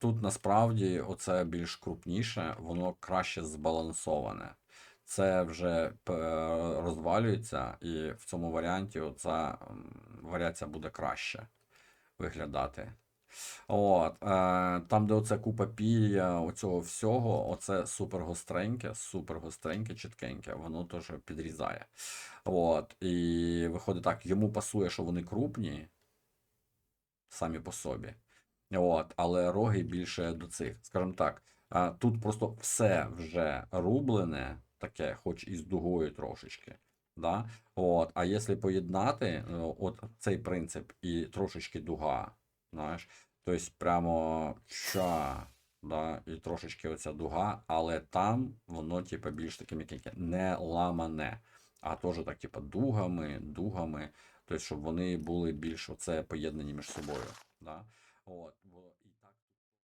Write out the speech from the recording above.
тут насправді оце більш крупніше, воно краще збалансоване. Це вже е, розвалюється, і в цьому варіанті оця варіація буде краще виглядати. От, е, там, де оце купа пір'я, оцього всього, оце супер гостреньке, супер гостреньке, чіткеньке, воно теж підрізає. От, і виходить так, йому пасує, що вони крупні самі по собі. От, але роги більше до цих. Скажімо так, тут просто все вже рублене, таке, хоч і з дугою трошечки. Да? От, а якщо поєднати е, от цей принцип і трошечки дуга, знаєш, тобто прямо ща, да, і трошечки оця дуга, але там воно, типу, більш таке м'якеньке, не ламане, а теж так, типу, дугами, дугами, тобто, щоб вони були більш оце поєднані між собою. Да? От, бо і так тут